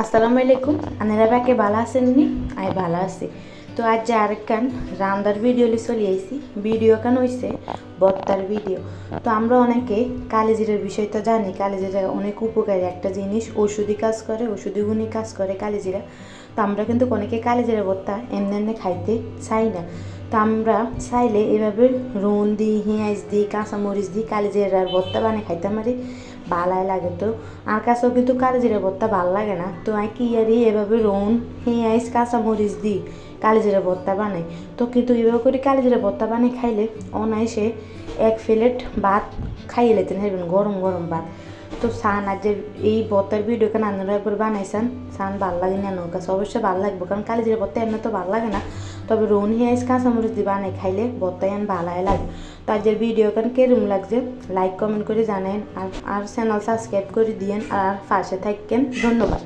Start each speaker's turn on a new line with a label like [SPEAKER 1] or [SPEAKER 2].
[SPEAKER 1] আসসালামু আলাইকুম। আনারা ব্যাকে ভালো আছেন নি? আই ভালো আছি। তো আজ যে আরেকখান রান্দার ভিডিও চলে আইছি। ভিডিও কান হইছে? বত্তার ভিডিও তো আমরা অনেকে কালিজিরার বিষয় তো জানি। কালিজিরা অনেক উপকারী। একটা জিনিস ওষুধি কাজ করে ওষুধি গুণী কাজ করে কালিজিরা। তো আমরা কিন্তু অনেকে কালিজিরা ভর্তা এমনি এমনি খাইতে চাই না। তো আমরা চাইলে এভাবে রুন দিই পেঁয়াজ দিই, কাঁচামরিচ দিই, কালিজিরার ভর্তা বানিয়ে খাইতে পারি। ভালাই লাগে তো। আর কাছেও কিন্তু কালিজিরা ভর্তা ভালো লাগে না। তো আমি কি আরি এভাবে রুন কাঁচা মরিচ দিই কালিজিরা ভর্তা বানাই। তো কিন্তু এভাবে করে কালিজিরা ভর্তা বানিয়ে খাইলে অনায়াসে এক প্লেট ভাত খাইয়ে লেতেন হেরবেন গরম গরম ভাত। তো সান, আজ যে এই ভর্তার ভিডিও কেন আপনারা একবার বানাইছেন? সান ভালো লাগে না নৌকা অবশ্যই ভালো লাগবে, কারণ কালিজিরা ভর্তা এমনি তো ভালো লাগে না। তবে রোন হিয়াইস কাঁচামরিচ দিবা নাই, খাইলে আন ভালাই লাগে। তো ভিডিও কেন কে রুম লাগছে লাইক কমেন্ট করে জানেন আর আর চ্যানেল সাবস্ক্রাইব করে দিয়েন আর পাশে থাকেন ধন্যবাদ।